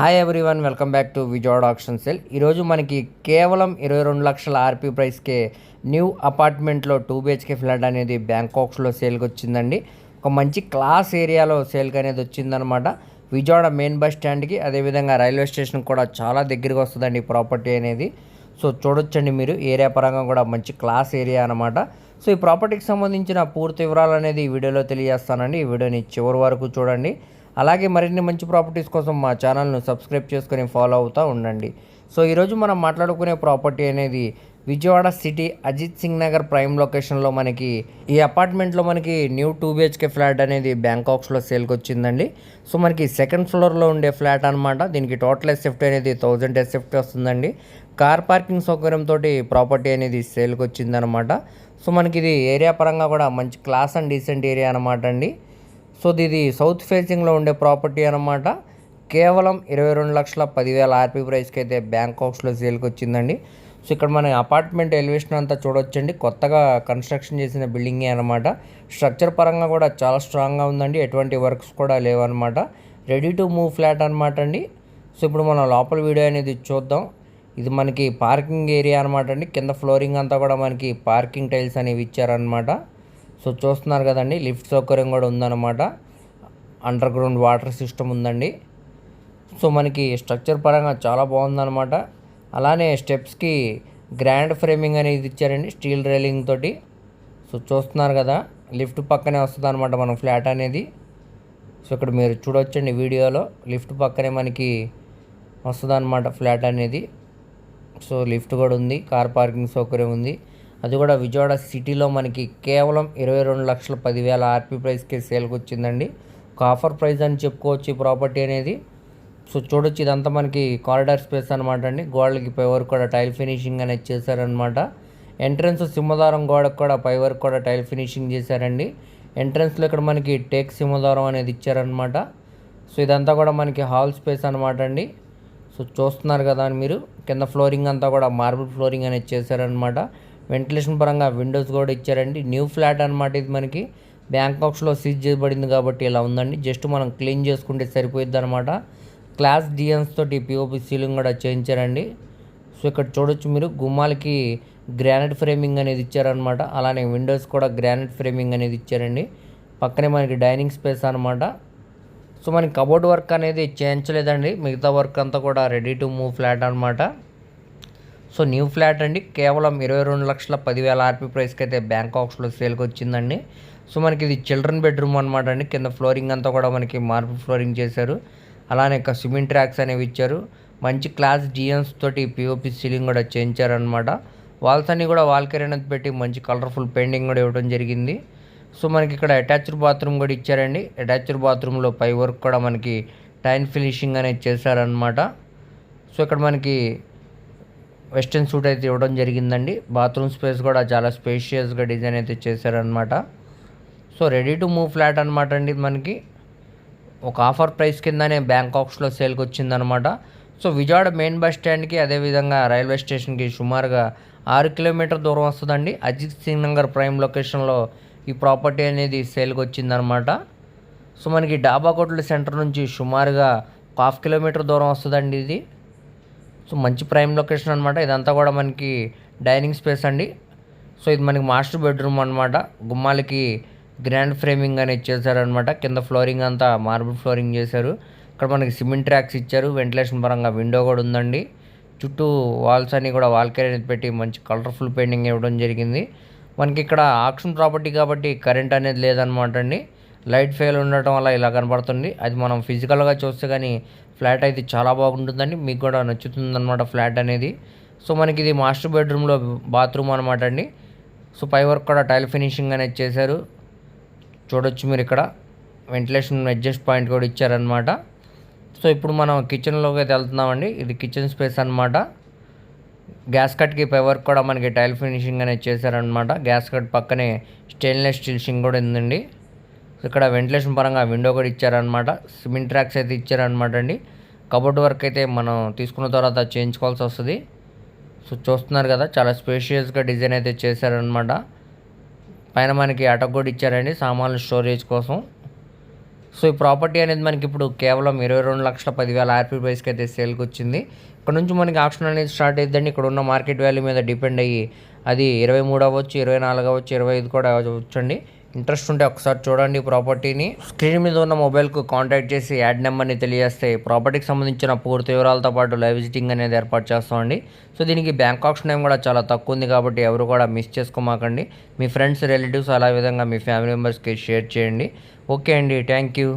Hi everyone welcome back to Vijayawada auction sale ఈరోజు మనకి కేవలం ఇరవై రెండు లక్షల ఆర్పీ ప్రైస్కే న్యూ అపార్ట్మెంట్లో టూ బిహెచ్కే ఫ్లాట్ అనేది బ్యాంకాక్స్లో సేల్కి వచ్చిందండి. ఒక మంచి క్లాస్ ఏరియాలో సేల్కి అనేది వచ్చిందనమాట విజయవాడ మెయిన్ బస్ స్టాండ్కి అదేవిధంగా రైల్వే స్టేషన్ కూడా చాలా దగ్గరికి వస్తుందండి ప్రాపర్టీ అనేది. సో చూడొచ్చండి మీరు ఏరియా పరంగా కూడా మంచి క్లాస్ ఏరియా అనమాట సో ఈ ప్రాపర్టీకి సంబంధించిన పూర్తి వివరాలు అనేది ఈ వీడియోలో తెలియజేస్తానండి. ఈ వీడియోని చివరి వరకు చూడండి. అలాగే మరిన్ని మంచి ప్రాపర్టీస్ కోసం మా ఛానల్ను సబ్స్క్రైబ్ చేసుకొని ఫాలో అవుతూ ఉండండి. సో ఈరోజు మనం మాట్లాడుకునే ప్రాపర్టీ అనేది విజయవాడ సిటీ అజిత్ సింగ్ నగర్ ప్రైమ్ లొకేషన్లో మనకి ఈ అపార్ట్మెంట్లో మనకి న్యూ టూ బిహెచ్కే ఫ్లాట్ అనేది బ్యాంకాక్స్లో సేల్కి వచ్చిందండి సో మనకి సెకండ్ ఫ్లోర్లో ఉండే ఫ్లాట్ అనమాట దీనికి టోటల్ ఎస్ఎఫ్టీ అనేది థౌజండ్ ఎస్ఎఫ్టీ వస్తుందండి. కార్ పార్కింగ్ సౌకర్యంతో ప్రాపర్టీ అనేది సేల్కి వచ్చిందనమాట సో మనకి ఇది ఏరియా పరంగా కూడా మంచి క్లాస్ అండ్ డీసెంట్ ఏరియా అనమాట అండి. సో ఇది సౌత్ ఫేసింగ్లో ఉండే ప్రాపర్టీ అనమాట కేవలం ఇరవై రెండు లక్షల పదివేల ఆర్పీ ప్రైస్కి అయితే బ్యాంకాక్స్లో సేల్కి వచ్చిందండి. సో ఇక్కడ మన అపార్ట్మెంట్ ఎలివేషన్ అంతా చూడొచ్చండి. కొత్తగా కన్స్ట్రక్షన్ చేసిన బిల్డింగే అనమాట స్ట్రక్చర్ పరంగా కూడా చాలా స్ట్రాంగ్గా ఉందండి. ఎటువంటి వర్క్స్ కూడా లేవన్నమాట. రెడీ టు మూవ్ ఫ్లాట్ అనమాట అండి. సో ఇప్పుడు మనం లోపల వీడియో అనేది చూద్దాం. ఇది మనకి పార్కింగ్ ఏరియా అనమాట అండి. కింద ఫ్లోరింగ్ అంతా కూడా మనకి పార్కింగ్ టైల్స్ అనేవి ఇచ్చారనమాట సో చూస్తున్నారు కదండి లిఫ్ట్ సౌకర్యం కూడా ఉందన్నమాట. అండర్ గ్రౌండ్ వాటర్ సిస్టమ్ ఉందండి. సో మనకి స్ట్రక్చర్ పరంగా చాలా బాగుందన్నమాట. అలానే స్టెప్స్కి గ్రాండ్ ఫ్రేమింగ్ అనేది ఇచ్చారండి స్టీల్ రైలింగ్ తోటి. సో చూస్తున్నారు కదా లిఫ్ట్ పక్కనే వస్తుంది అనమాట మనం ఫ్లాట్ అనేది. సో ఇక్కడ మీరు చూడొచ్చండి వీడియోలో లిఫ్ట్ పక్కనే మనకి వస్తుంది అనమాట ఫ్లాట్ అనేది. సో లిఫ్ట్ కూడా ఉంది కార్ పార్కింగ్ సౌకర్యం ఉంది. అది కూడా విజయవాడ సిటీలో మనకి కేవలం ఇరవై రెండు లక్షల పదివేల ఆర్పీ ప్రైస్కి సేల్కి వచ్చిందండి. ఒక ఆఫర్ ప్రైస్ అని చెప్పుకోవచ్చు ఈ ప్రాపర్టీ అనేది. సో చూడొచ్చు ఇదంతా మనకి కారిడార్ స్పేస్ అనమాట అండి. గోడలకి పై వరకు కూడా టైల్ ఫినిషింగ్ అనేది చేశారనమాట ఎంట్రన్స్ సింహదారం గోడకు కూడా పై వరకు కూడా టైల్ ఫినిషింగ్ చేశారండి. ఎంట్రన్స్లో ఇక్కడ మనకి టేక్ సింహదారం అనేది ఇచ్చారనమాట సో ఇదంతా కూడా మనకి హాల్ స్పేస్ అనమాట అండి. సో చూస్తున్నారు కదా అని మీరు కింద ఫ్లోరింగ్ అంతా కూడా మార్బుల్ ఫ్లోరింగ్ అనేది చేశారనమాట వెంటిలేషన్ పరంగా విండోస్ కూడా ఇచ్చారండి. న్యూ ఫ్లాట్ అనమాట ఇది మనకి. బ్యాంకాక్స్లో సీజ్ చేయబడింది కాబట్టి ఇలా ఉందండి. జస్ట్ మనం క్లీన్ చేసుకుంటే సరిపోయిద్ది అనమాట క్లాస్ డిఎన్స్ తోటి పిఓపి సీలింగ్ కూడా చేయించారండి. సో ఇక్కడ చూడొచ్చు మీరు గుమ్మాలకి గ్రానైట్ ఫ్రేమింగ్ అనేది ఇచ్చారనమాట అలానే విండోస్ కూడా గ్రానైట్ ఫ్రేమింగ్ అనేది ఇచ్చారండి. పక్కనే మనకి డైనింగ్ స్పేస్ అనమాట సో మనకి కబోర్డ్ వర్క్ అనేది చేయించలేదండి. మిగతా వర్క్ అంతా కూడా రెడీ టు మూవ్ ఫ్లాట్ అనమాట సో న్యూ ఫ్లాట్ అండి. కేవలం ఇరవై రెండు లక్షల పదివేల ఆర్పీ ప్రైస్కి అయితే బ్యాంకాక్స్లో సేల్కి వచ్చిందండి. సో మనకి ఇది చిల్డ్రన్ బెడ్రూమ్ అనమాట అండి. కింద ఫ్లోరింగ్ అంతా కూడా మనకి మార్బుల్ ఫ్లోరింగ్ చేశారు. అలానే ఇక సిమెంట్ ట్రాక్స్ అనేవి ఇచ్చారు. మంచి క్లాస్ డిఎన్స్ తోటి పిఓపి సీలింగ్ కూడా చేయించారనమాట వాల్స్ అన్ని కూడా వాల్ అనేది పెట్టి మంచి కలర్ఫుల్ పెయింటింగ్ కూడా ఇవ్వడం జరిగింది. సో మనకి ఇక్కడ అటాచ్డ్ బాత్రూమ్ కూడా ఇచ్చారండి. అటాచ్డ్ బాత్రూంలో పై వర్క్ కూడా మనకి టైన్ ఫినిషింగ్ అనేది చేశారనమాట సో ఇక్కడ మనకి వెస్ట్రన్ సూట్ అయితే ఇవ్వడం జరిగిందండి. బాత్రూమ్ స్పేస్ కూడా చాలా స్పేషియస్గా డిజైన్ అయితే చేశారనమాట so ready to move flat అనమాట అండి ఇది మనకి. ఒక ఆఫర్ ప్రైస్ కిందనే బ్యాంకాక్స్లో సేల్కి వచ్చిందనమాట సో విజయవాడ మెయిన్ బస్ స్టాండ్కి అదేవిధంగా రైల్వే స్టేషన్కి సుమారుగా ఆరు కిలోమీటర్ దూరం వస్తుందండి. అజిత్ సింగ్ నగర్ ప్రైమ్ లొకేషన్లో ఈ ప్రాపర్టీ అనేది సేల్కి వచ్చిందనమాట సో మనకి డాబా కోట్ల సెంటర్ నుంచి సుమారుగా హాఫ్ కిలోమీటర్ దూరం వస్తుందండి ఇది. సో మంచి ప్రైమ్ లొకేషన్ అనమాట ఇదంతా కూడా మనకి డైనింగ్ స్పేస్ అండి. సో ఇది మనకి మాస్టర్ బెడ్రూమ్ అనమాట గుమ్మాలకి గ్రాండ్ ఫ్రేమింగ్ అనేది చేశారనమాట కింద ఫ్లోరింగ్ అంతా మార్బుల్ ఫ్లోరింగ్ చేశారు. ఇక్కడ మనకి సిమెంట్ ట్రాక్స్ ఇచ్చారు. వెంటిలేషన్ పరంగా విండో కూడా ఉందండి. చుట్టూ వాల్స్ అన్ని కూడా వాల్ కేర్ అనేది పెట్టి మంచి కలర్ఫుల్ పెయింటింగ్ ఇవ్వడం జరిగింది. మనకి ఇక్కడ ఆక్షన్ ప్రాపర్టీ కాబట్టి కరెంట్ అనేది లేదనమాట అండి. లైట్ ఫెయిల్ ఉండటం వల్ల ఇలా కనబడుతుంది. అది మనం ఫిజికల్గా చూస్తే కానీ ఫ్లాట్ అయితే చాలా బాగుంటుందండి. మీకు కూడా నచ్చుతుందన్నమాట ఫ్లాట్ అనేది. సో మనకి ఇది మాస్టర్ బెడ్రూమ్లో బాత్రూమ్ అనమాట అండి. సో పై వర్క్ కూడా టైల్ ఫినిషింగ్ అనేది చేశారు. చూడొచ్చు మీరు ఇక్కడ. వెంటిలేషన్ అడ్జస్ట్ పాయింట్ కూడా ఇచ్చారనమాట సో ఇప్పుడు మనం కిచెన్లోకి అయితే వెళ్తున్నామండి. ఇది కిచెన్ స్పేస్ అనమాట గ్యాస్ కట్కి పై వర్క్ కూడా మనకి టైల్ ఫినిషింగ్ అనేది చేశారనమాట గ్యాస్ కట్ పక్కనే స్టెయిన్లెస్ స్టీల్ షింగ్ కూడా ఉందండి. ఇక్కడ వెంటిలేషన్ పరంగా విండో కూడా ఇచ్చారనమాట సిమెంట్ ట్రాక్స్ అయితే ఇచ్చారనమాట అండి. కబోర్డ్ వర్క్ అయితే మనం తీసుకున్న తర్వాత చేయించుకోవాల్సి వస్తుంది. సో చూస్తున్నారు కదా చాలా స్పేషియస్గా డిజైన్ అయితే చేశారనమాట పైన మనకి అటక్ కూడా ఇచ్చారండి సామాన్లు స్టోరేజ్ కోసం. సో ఈ ప్రాపర్టీ అనేది మనకి ఇప్పుడు కేవలం ఇరవై రెండు లక్షల పదివేల ఆర్పీ ప్రైస్కి అయితే సేల్కి వచ్చింది. ఇక్కడ నుంచి మనకి ఆప్షన్ అనేది స్టార్ట్ అయిద్దండి. ఇక్కడ ఉన్న మార్కెట్ వాల్యూ మీద డిపెండ్ అయ్యి అది ఇరవై మూడు అవ్వచ్చు ఇరవై నాలుగు అవ్వచ్చు ఇరవై ఐదు కూడా అవ్వచ్చండి. ఇంట్రెస్ట్ ఉంటే ఒకసారి చూడండి ప్రాపర్టీని. స్క్రీన్ మీద ఉన్న మొబైల్కు కాంటాక్ట్ చేసి యాడ్ నెంబర్ని తెలియజేస్తే ప్రాపర్టీకి సంబంధించిన పూర్తి వివరాలతో పాటు లైవ్ విజిటింగ్ అనేది ఏర్పాటు చేస్తామండి. సో దీనికి బ్యాంక్ ఆప్షన్ ఏం కూడా చాలా తక్కువ ఉంది కాబట్టి ఎవరు కూడా మిస్ చేసుకోమాకండి. మీ ఫ్రెండ్స్ రిలేటివ్స్ అలా విధంగా మీ ఫ్యామిలీ మెంబర్స్కి షేర్ చేయండి. ఓకే అండి. Thank you.